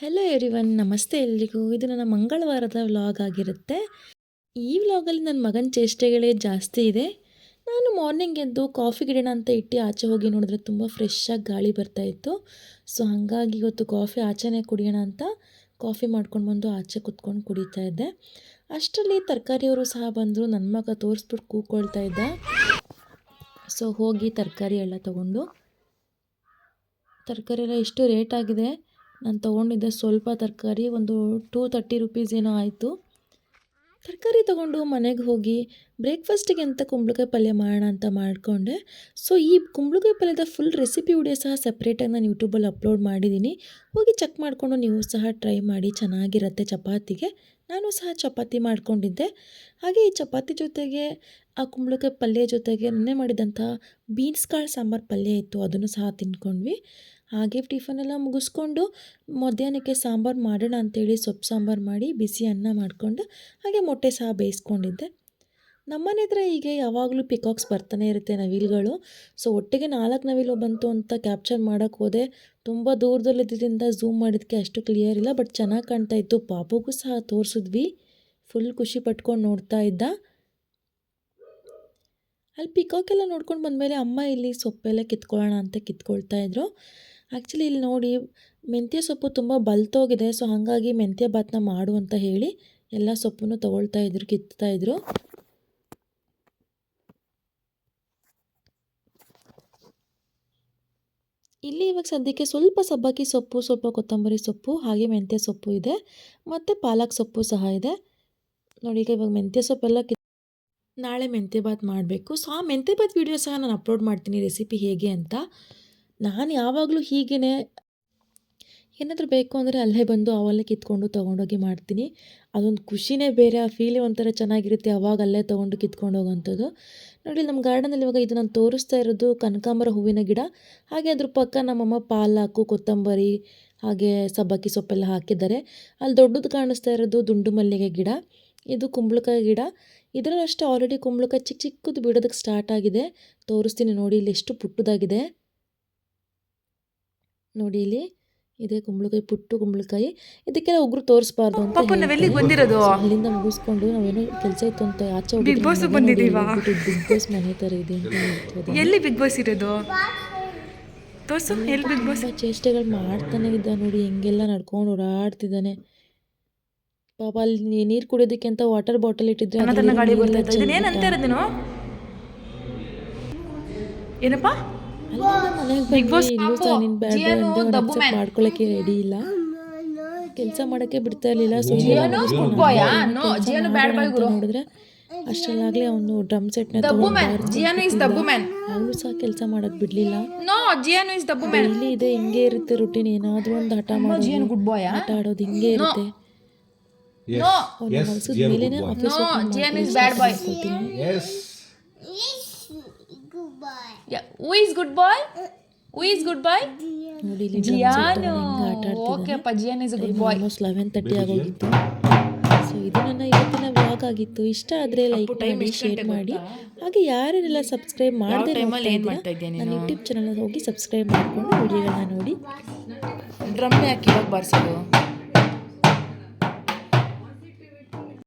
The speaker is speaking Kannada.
ಹೆಲೋ ಎವ್ರಿವನ್ ನಮಸ್ತೆ ಎಲ್ರಿಗೂ. ಇದು ನನ್ನ ಮಂಗಳವಾರದ ವ್ಲಾಗ್ ಆಗಿರುತ್ತೆ. ಈ ವ್ಲಾಗಲ್ಲಿ ನನ್ನ ಮಗನ ಚೇಷ್ಟೆಗಳೇ ಜಾಸ್ತಿ ಇದೆ. ನಾನು ಮಾರ್ನಿಂಗ್ ಎದ್ದು ಕಾಫಿ ಗಿಡಣ ಅಂತ ಇಟ್ಟು ಆಚೆ ಹೋಗಿ ನೋಡಿದ್ರೆ ತುಂಬ ಫ್ರೆಶ್ಶಾಗಿ ಗಾಳಿ ಬರ್ತಾ ಇತ್ತು. ಸೊ ಹಾಗಾಗಿ ಇವತ್ತು ಕಾಫಿ ಆಚೆನೇ ಕುಡಿಯೋಣ ಅಂತ ಕಾಫಿ ಮಾಡ್ಕೊಂಡು ಬಂದು ಆಚೆ ಕುತ್ಕೊಂಡು ಕುಡಿತಾ ಇದ್ದೆ. ಅಷ್ಟರಲ್ಲಿ ತರಕಾರಿಯವರು ಸಹ ಬಂದರು. ನನ್ನ ಮಗ ತೋರಿಸ್ಬಿಟ್ಟು ಕೂಕೊಳ್ತಾ ಇದ್ದ. ಸೊ ಹೋಗಿ ತರಕಾರಿ ಎಲ್ಲ ತಗೊಂಡು. ತರಕಾರಿ ಎಲ್ಲ ಎಷ್ಟು ರೇಟ್ ಆಗಿದೆ? ನಾನು ತೊಗೊಂಡಿದ್ದೆ ಸ್ವಲ್ಪ ತರಕಾರಿ ಒಂದು ಟೂ ತರ್ಟಿ ರುಪೀಸ್ ಏನೋ ಆಯಿತು. ತರಕಾರಿ ತೊಗೊಂಡು ಮನೆಗೆ ಹೋಗಿ ಬ್ರೇಕ್ಫಾಸ್ಟಿಗೆ ಅಂತ ಕುಂಬಳಕಾಯಿ ಪಲ್ಯ ಮಾಡೋಣ ಅಂತ ಮಾಡಿಕೊಂಡೆ. ಸೊ ಈ ಕುಂಬಳಕಾಯಿ ಪಲ್ಯದ ಫುಲ್ ರೆಸಿಪಿ ವಿಡಿಯೋ ಸಹ ಸಪ್ರೇಟಾಗಿ ನಾನು ಯೂಟ್ಯೂಬಲ್ಲಿ ಅಪ್ಲೋಡ್ ಮಾಡಿದ್ದೀನಿ. ಹೋಗಿ ಚೆಕ್ ಮಾಡಿಕೊಂಡು ನೀವು ಸಹ ಟ್ರೈ ಮಾಡಿ, ಚೆನ್ನಾಗಿರುತ್ತೆ ಚಪಾತಿಗೆ. ನಾನು ಸಹ ಚಪಾತಿ ಮಾಡ್ಕೊಂಡಿದ್ದೆ. ಹಾಗೆ ಈ ಚಪಾತಿ ಜೊತೆಗೆ, ಆ ಕುಂಬಳಕಾಯಿ ಪಲ್ಯ ಜೊತೆಗೆ ನೆನ್ನೆ ಮಾಡಿದಂಥ ಬೀನ್ಸ್ ಕಾಳು, ಸಾಂಬಾರು ಪಲ್ಯ ಇತ್ತು, ಅದನ್ನು ಸಹ ತಿನ್ಕೊಂಡ್ವಿ ಹಾಗೆ ಟಿಫನೆಲ್ಲ ಮುಗಿಸ್ಕೊಂಡು ಮಧ್ಯಾಹ್ನಕ್ಕೆ ಸಾಂಬಾರು ಮಾಡೋಣ ಅಂತೇಳಿ ಸೊಪ್ಪು ಸಾಂಬಾರು ಮಾಡಿ ಬಿಸಿ ಅನ್ನ ಮಾಡಿಕೊಂಡು ಹಾಗೆ ಮೊಟ್ಟೆ ಸಹ ಬೇಯಿಸ್ಕೊಂಡಿದ್ದೆ. ನಮ್ಮನೆ ಹತ್ರ ಹೀಗೆ ಯಾವಾಗಲೂ ಪಿಕಾಕ್ಸ್ ಬರ್ತಾನೆ ಇರುತ್ತೆ ನವಿಲುಗಳು. ಸೊ ಒಟ್ಟಿಗೆ ನಾಲ್ಕು ನವಿಲು ಬಂತು ಅಂತ ಕ್ಯಾಪ್ಚರ್ ಮಾಡೋಕ್ಕೆ ಹೋದೆ. ತುಂಬ ದೂರದಲ್ಲಿದ್ದರಿಂದ ಝೂಮ್ ಮಾಡಿದ್ದಕ್ಕೆ ಅಷ್ಟು ಕ್ಲಿಯರ್ ಇಲ್ಲ ಬಟ್ ಚೆನ್ನಾಗಿ ಕಾಣ್ತಾ ಇತ್ತು. ಪಾಪುಗೂ ಸಹ ತೋರಿಸಿದ್ವಿ. ಫುಲ್ ಖುಷಿ ಪಟ್ಕೊಂಡು ನೋಡ್ತಾ ಇದ್ದ. ಅಲ್ಲಿ ಪಿಕಾಕೆಲ್ಲ ನೋಡ್ಕೊಂಡು ಬಂದಮೇಲೆ ಅಮ್ಮ ಇಲ್ಲಿ ಸೊಪ್ಪೆಲ್ಲ ಕಿತ್ಕೊಳ್ಳೋಣ ಅಂತ ಕಿತ್ಕೊಳ್ತಾ ಇದ್ರು. ಆ್ಯಕ್ಚುಲಿ ಇಲ್ಲಿ ನೋಡಿ ಮೆಂತ್ಯ ಸೊಪ್ಪು ತುಂಬ ಬಲ್ತೋಗಿದೆ ಸೊ ಹಾಗಾಗಿ ಮೆಂತ್ಯ ಬಾತ್ನ ಮಾಡು ಅಂತ ಹೇಳಿ ಎಲ್ಲ ಸೊಪ್ಪನ್ನು ತೊಗೊಳ್ತಾ ಇದ್ರು, ಕಿತ್ತಾ ಇದ್ರು. ಇಲ್ಲಿ ಇವಾಗ ಸದ್ಯಕ್ಕೆ ಸ್ವಲ್ಪ ಸಬ್ಬಕ್ಕಿ ಸೊಪ್ಪು, ಸ್ವಲ್ಪ ಕೊತ್ತಂಬರಿ ಸೊಪ್ಪು, ಹಾಗೆ ಮೆಂತ್ಯ ಸೊಪ್ಪು ಇದೆ. ಮತ್ತು ಪಾಲಕ್ ಸೊಪ್ಪು ಸಹ ಇದೆ. ನೋಡಿ, ಈಗ ಇವಾಗ ಮೆಂತ್ಯ ಸೊಪ್ಪೆಲ್ಲ ನಾಳೆ ಮೆಂತ್ಯ ಬಾತ್ ಮಾಡಬೇಕು. ಸೊ ಆ ಮೆಂತ್ಯ ಭಾತ್ ವೀಡಿಯೋ ಸಹ ನಾನು ಅಪ್ಲೋಡ್ ಮಾಡ್ತೀನಿ ರೆಸಿಪಿ ಹೇಗೆ ಅಂತ. ನಾನು ಯಾವಾಗಲೂ ಹೀಗೇ ಏನಾದರೂ ಬೇಕು ಅಂದರೆ ಅಲ್ಲೇ ಬಂದು ಅವಲ್ಲೇ ಕಿತ್ಕೊಂಡು ತೊಗೊಂಡೋಗಿ ಮಾಡ್ತೀನಿ. ಅದೊಂದು ಖುಷಿನೇ ಬೇರೆ, ಆ ಫೀಲೇ ಒಂಥರ ಚೆನ್ನಾಗಿರುತ್ತೆ ಅವಾಗ ಅಲ್ಲೇ ತೊಗೊಂಡು ಕಿತ್ಕೊಂಡು ಹೋಗೋವಂಥದ್ದು ನೋಡಿ ನಮ್ಮ ಗಾರ್ಡನಲ್ಲಿ ಇವಾಗ ಇದು ನಾನು ತೋರಿಸ್ತಾ ಇರೋದು ಕನಕಾಂಬರ ಹೂವಿನ ಗಿಡ. ಹಾಗೆ ಅದ್ರ ಪಕ್ಕ ನಮ್ಮಮ್ಮ ಪಾಲಾಕು ಕೊತ್ತಂಬರಿ, ಹಾಗೆ ಸಬ್ಬಕ್ಕಿ ಸೊಪ್ಪೆಲ್ಲ ಹಾಕಿದ್ದಾರೆ. ಅಲ್ಲಿ ದೊಡ್ಡದು ಕಾಣಿಸ್ತಾ ಇರೋದು ದುಂಡು ಮಲ್ಲಿಗೆ ಗಿಡ. ಇದು ಕುಂಬಳಕಾಯಿ ಗಿಡ. ಇದರಲ್ಲಿ ಅಷ್ಟೇ ಆಲ್ರೆಡಿ ಕುಂಬಳಕಾಯಿ ಚಿಕ್ಕ ಚಿಕ್ಕದು ಬಿಡೋದಕ್ಕೆ ಸ್ಟಾರ್ಟ್ ಆಗಿದೆ. ತೋರಿಸ್ತೀನಿ ನೋಡಿ, ಇಲ್ಲಿ ಎಷ್ಟು ಪುಟ್ಟದಾಗಿದೆ. ನೋಡಿ ಇಲ್ಲಿ. ಇದೆ ಕುಂಬಳಕಾಯಿ ಪುಟ್ಟು ಕುಂಬಳಕಾಯಿ. ಇದಕ್ಕೆಲ್ಲ ಉಗ್ರು ತೋರಿಸಬಾರ್ದು ಅಂತ ಬಂದಿರೋದು? ಅಲ್ಲಿಂದ ಮುಗಿಸ್ಕೊಂಡು ನಾವೇನೋ ಕೆಲಸ ಇತ್ತು ಅಂತ ಆಚೆ ಬಿಗ್ ಬಾಸ್ ಬಂದಿದೀವಾ? ಬಿಗ್ ಬಾಸ್ ಮನೆ ಥರ ಇದೆ ಅಂತ ಎಲ್ಲಿ? ಬಿಗ್ ಬಾಸ್ ಇರೋದು? ತೋರ್ಸು ಎಲ್ಲಿ ಬಿಗ್ ಬಾಸ್ ಚೇಷ್ಟೆಗಳು ಮಾಡ್ತಾನೆ ಇದ್ದ ನೋಡಿ ಹೆಂಗೆಲ್ಲ ನಡ್ಕೊಂಡು ಓಡಾಡ್ತಿದ್ದಾನೆ. ಪಾಪ ಅಲ್ಲಿ ನೀರು ಕುಡಿಯೋದಕ್ಕೆ ಅಂತ ವಾಟರ್ ಬಾಟಲ್ ಇಟ್ಟಿದ್ರೆ ಗಾಡಿ ಬರ್ತಾ ಇರೋದು ಏನಪ್ಪ? ಬಿಗ್ ಬಾಸ್ ಇಲ್ಲೂ ಸಹ ನೀನು ಬ್ಯಾಡ್ ಅಕ್ಸೆಪ್ಟ್ ಮಾಡ್ಕೊಳ್ಳೋಕ್ಕೆ ರೆಡಿ ಇಲ್ಲ. ಕೆಲಸ ಮಾಡೋಕ್ಕೆ ಬಿಡ್ತಾ ಇರಲಿಲ್ಲ ನೋಡಿದ್ರೆ ಆಗಲಿ ಅವನು ಡ್ರಮ್ ಸೆಟ್ನ ಜಿಯಾನು ಇಸ್ ದಬ್ಬು ಮ್ಯಾನ್ ಅವನು ಸಹ ಕೆಲಸ ಮಾಡೋಕ್ಕೆ ಬಿಡಲಿಲ್ಲ. ನೋ ಜಿಯಾನು ಇಸ್ ದಬ್ಬು ಮ್ಯಾನ್ ಇಲ್ಲಿ ಇದೆ ಹಿಂಗೆ ಇರುತ್ತೆ ರುಟೀನ್ ಏನಾದರೂ ಒಂದು ಹಠ ಮಾಡೋದು ಗುಡ್ ಬಾಯ್ ಆಟ ಆಡೋದು ಹಿಂಗೆ ಇರುತ್ತೆ. Office who is good boy who is good boy Jiyan okay ಅಪ್ಪ Jiyan is good boy almost eleven thirty ಆಗೋಗಿತ್ತು. ಸೊ ಇದು ನನ್ನ ಇವತ್ತಿನ ವ್ಲಾಗ್ ಆಗಿತ್ತು. ಇಷ್ಟ ಆದರೆ ಲೈಕ್ ಮಾಡಿ ಶೇರ್ ಮಾಡಿ. ಹಾಗೆ ಯಾರೆಲ್ಲ ಸಬ್ಸ್ಕ್ರೈಬ್ ಮಾಡದೆ ನನ್ನ ಯೂಟ್ಯೂಬ್ ಚಾನಲ್ ಹೋಗಿ ಸಬ್ಸ್ಕ್ರೈಬ್ ಮಾಡಿಕೊಂಡು ವಿಡಿಯೋಗಳನ್ನ ನೋಡಿ. ಡ್ರಮ್ ಯಾಕೆ ಇವಾಗ ಬರ್ಸೋದು?